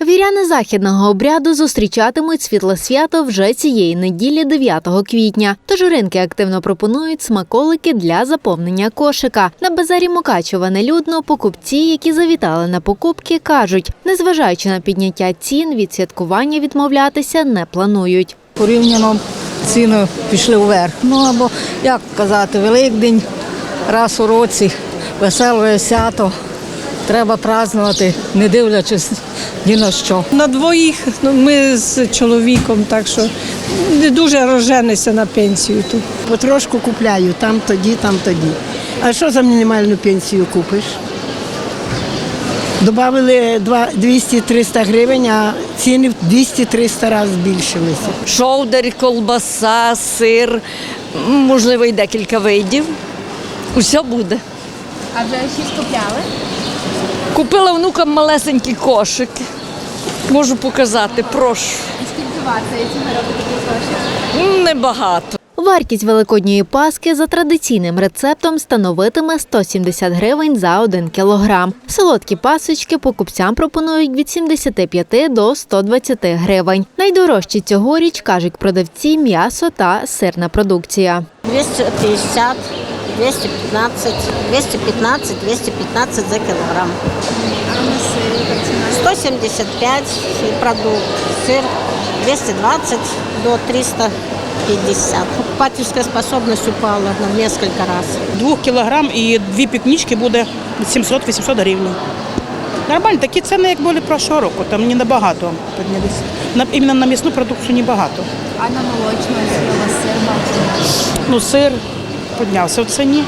Віряни західного обряду зустрічатимуть світле свято вже цієї неділі, 9 квітня. Тож ринки активно пропонують смаколики для заповнення кошика. На базарі Мукачева нелюдно покупці, які завітали на покупки, кажуть, незважаючи на підняття цін, від святкування відмовлятися не планують. порівняно ціни пішли вверх. Ну або як казати, Великдень раз у році, веселе свято. Треба празднувати, не дивлячись ні на що. На двоїх ну, ми з чоловіком, так що не дуже розженися на пенсію тут. Потрошку купляю, там тоді, там тоді. А що за мінімальну пенсію купиш? Добавили 200-300 гривень, а ціни в 200-300 разів збільшилися. шовдар, колбаса, сир, можливо, і декілька видів. Усе буде. А вже щось купляли? Купила внукам малесенькі кошики. Можу показати, прошу. Скільки вартує цього року такий кошик? Небагато. Вартість великодньої паски за традиційним рецептом становитиме 170 гривень за 1 кілограм. Солодкі пасочки покупцям пропонують від 75 до 120 гривень. Найдорожчі цьогоріч, кажуть продавці, м'ясо та сирна продукція. 250, 215, 215, 215 за килограмм. 175 и продукт. Сыр 220 до 350. Покупательская способность упала на несколько раз. Двох кілограм і дві пікнічки буде 700-800 гривень. Нормально, такі ціни, як були прошлого року, там не набагато піднялися. На, іменно на м'ясну продукцію небагато. А на молочну сир. Ну, сир піднявся в ціні.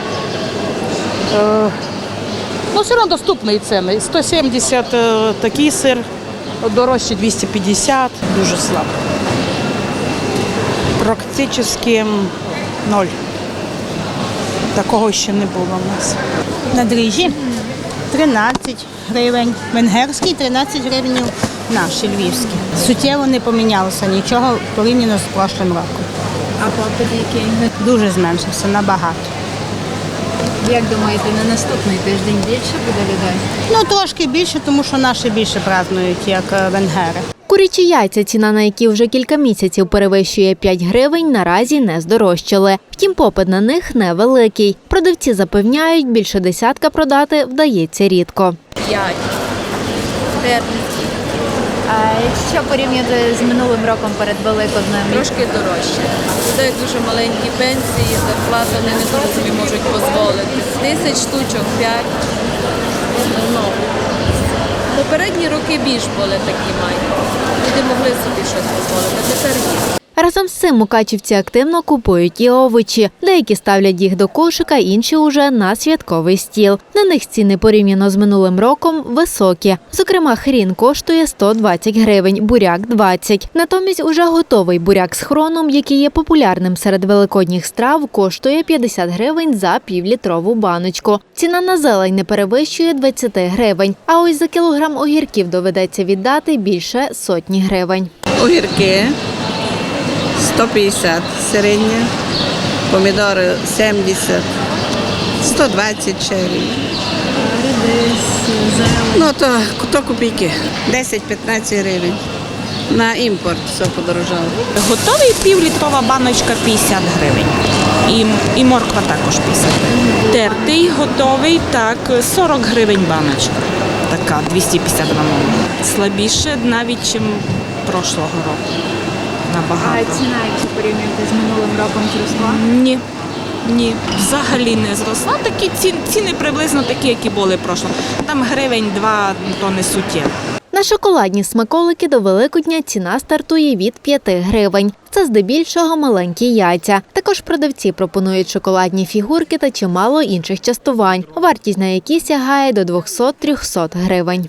Е, ну, все одно доступні ціни. 170 е, такий сир, дорожче 250, дуже слабо. Практично ноль. Такого ще не було в нас. На дріжджі 13 гривень, венгерський 13 гривень, наші львівські. Суттєво не помінялося нічого порівняно з прошлим роком. А попит який? Дуже зменшився набагато. Як думаєте, на наступний тиждень більше буде людей? Ну трошки більше, тому що наші більше празднують, як е, венгери. Курячі яйця, ціна на які вже кілька місяців перевищує 5 гривень, наразі не здорожчали. Втім, попит на них невеликий. Продавці запевняють, більше десятка продати вдається рідко. А якщо порівняти з минулим роком перед Великоднем? Трошки дорожче. Людей дуже маленькі пенсії, зарплата вони не дуже собі можуть дозволити. Тисяч штучок, п'ять. Ну, попередні роки більш були такі майже. Люди могли собі щось дозволити, тепер ні. Разом з цим мукачівці активно купують і овочі. Деякі ставлять їх до кошика, інші уже на святковий стіл. На них ціни порівняно з минулим роком високі. Зокрема, хрін коштує 120 гривень, буряк 20. Натомість уже готовий буряк з хроном, який є популярним серед великодніх страв, коштує 50 гривень за півлітрову баночку. Ціна на зелень не перевищує 20 гривень. А ось за кілограм огірків доведеться віддати більше сотні гривень. Огірки 150 середня, помідори 70, 120 черві. Ну то, то копійки. 10-15 гривень. На імпорт все подорожало. Готовий півлітрова баночка 50 гривень. І, і морква також 50 гривень. Тертий, готовий, так, 40 гривень баночка. Така 250 грамова. Слабіше навіть, ніж прошлого року. А Набагато. ціна, якщо порівнювати з минулим роком, зросла? Ні. Ні, взагалі не зросла. Такі ціни, ціни приблизно такі, які були прошлого. Там гривень-два, то не суттєво. На шоколадні смаколики до Великодня ціна стартує від 5 гривень. Це здебільшого маленькі яйця. Також продавці пропонують шоколадні фігурки та чимало інших частувань, вартість на які сягає до 200-300 гривень.